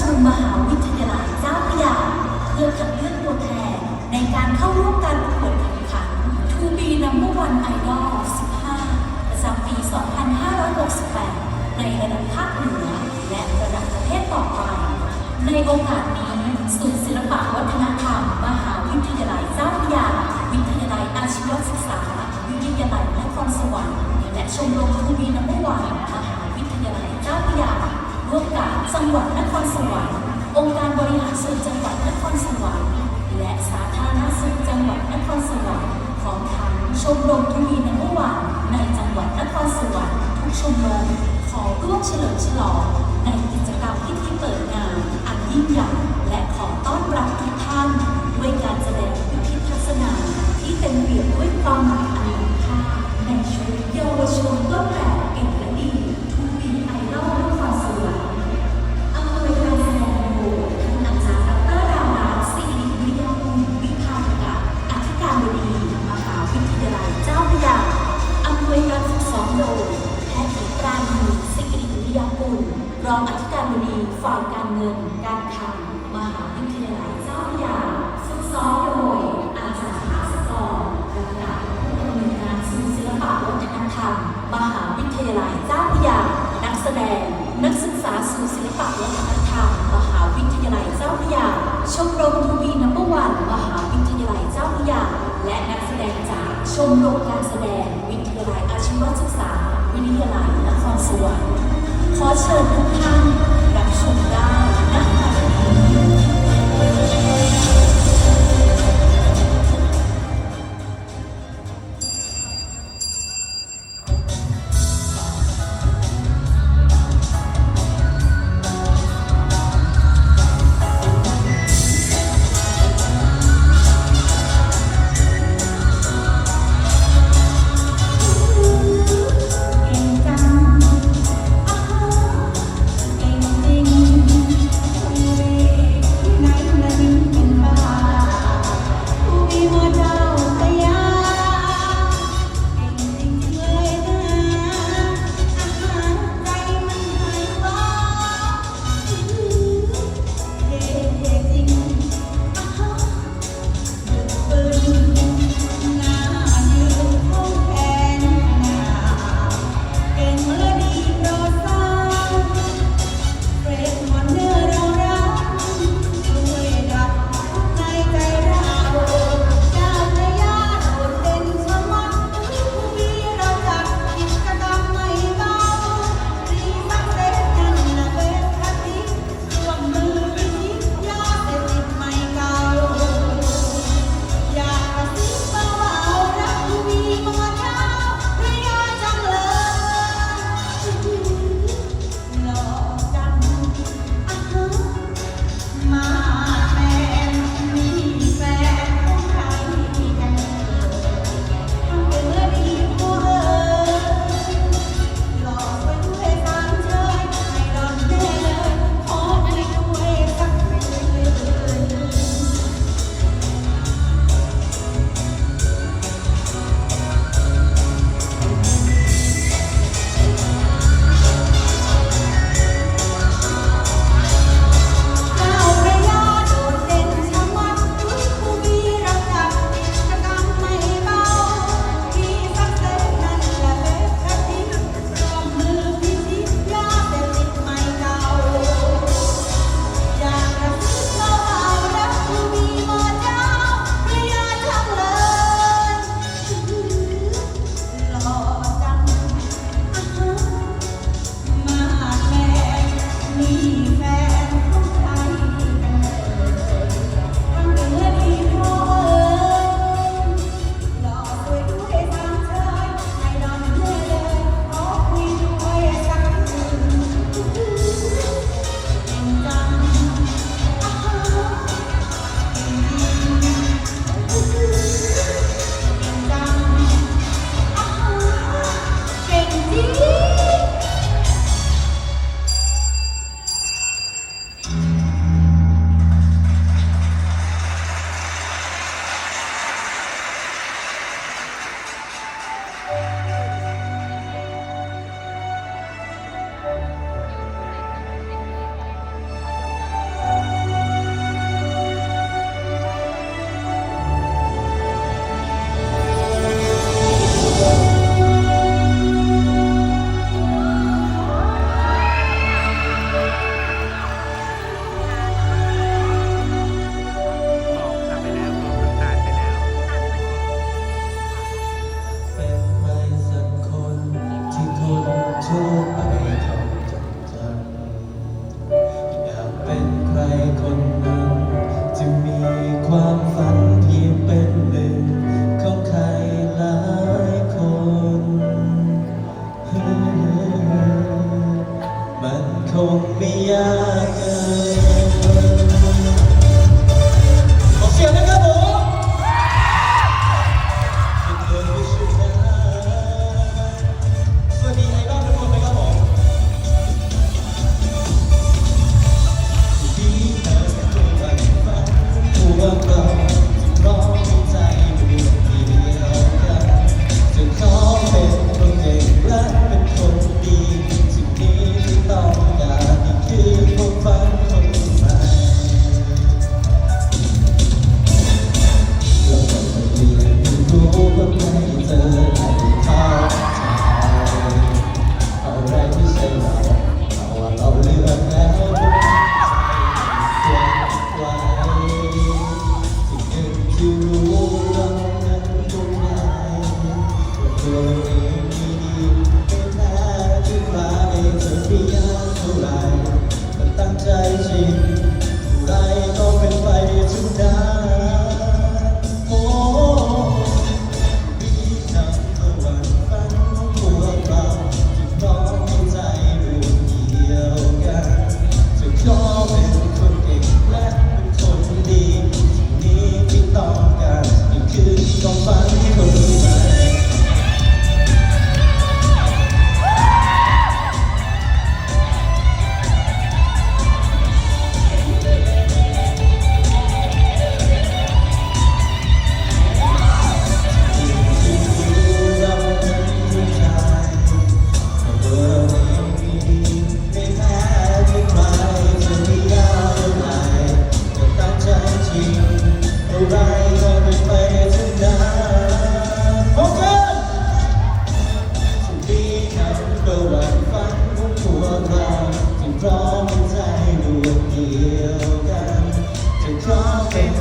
ชมมหาวิทยาลัยเจ้าพระยาเพื่อคัดเลือกตัวแทนในการเข้าร่วมการประกวดแข่งขัน To be number one idol 15 ประจำปี 2568 ในระดับภาคเหนือ และระดับประเทศต่อไป ในโอกาสนี้ศูนย์ศิลปะวัฒนธรรม มหาวิทยาลัยเจ้าพระยา วิทยาลัยอาชีวศึกษา วิทยาลัยนครสวรรค์และชมรมทูบีนัมเบอร์วันมหาวิทยาลัยเจ้าพระยา ร่วมกับจังหวัดนครสวรรค์องค์การบริหารส่วนจังหวัดนครสวรรค์และสาธารณสุขจังหวัดนครสวรรค์พร้อมทั้งชมรมทูบีนัมเบอวันในจังหวัดนครสวรรค์ทุกชมรมขอร่วมเฉลิมฉลองในกิจกรรมพิธีเปิดงานอันยิ่งใหญ่และขอต้อนรับทุกท่านด้วยการแสดงวิธีทัศนาที่เต็มเปี่ยมด้วยความหมายอันล้ำค่าในชุดเยาวชน นการคลังมหาวิทยาลัยเจ้าพระยาฝึกซ้อมโดย อาจารย์ภาสกรระดับผู้อำเนวยการศูนย์ศิลปะวัฒนธรรม มหาวิทยาลัยเจ้าพระยา นักแสดง นักศึกษาศูนย์ศิลปะวัฒนธรรม มหาวิทยาลัยเจ้าพระยา ชมรมทูบีนัมเบอร์วันมหาวิทยาลัยเจ้าพระยา และนักแสดงจากชมรมการแสดง วิทยาลัยอาชีวศึกษา วิทยาลัยนครสวรรค์ขอเชิญทุกท่าน ใครคนนั้น จะมีความฝันเพียเป็นหนึ่งของใครหลายคนมันคงไม่ยาก ว่าไม่เจอเข้าใจอะไรที่ใช่เราเราว่าเราเลือกแล้วเก็บไว้สิ่งหนึ่ที่รู้ตอนนั้นตรงไหน strong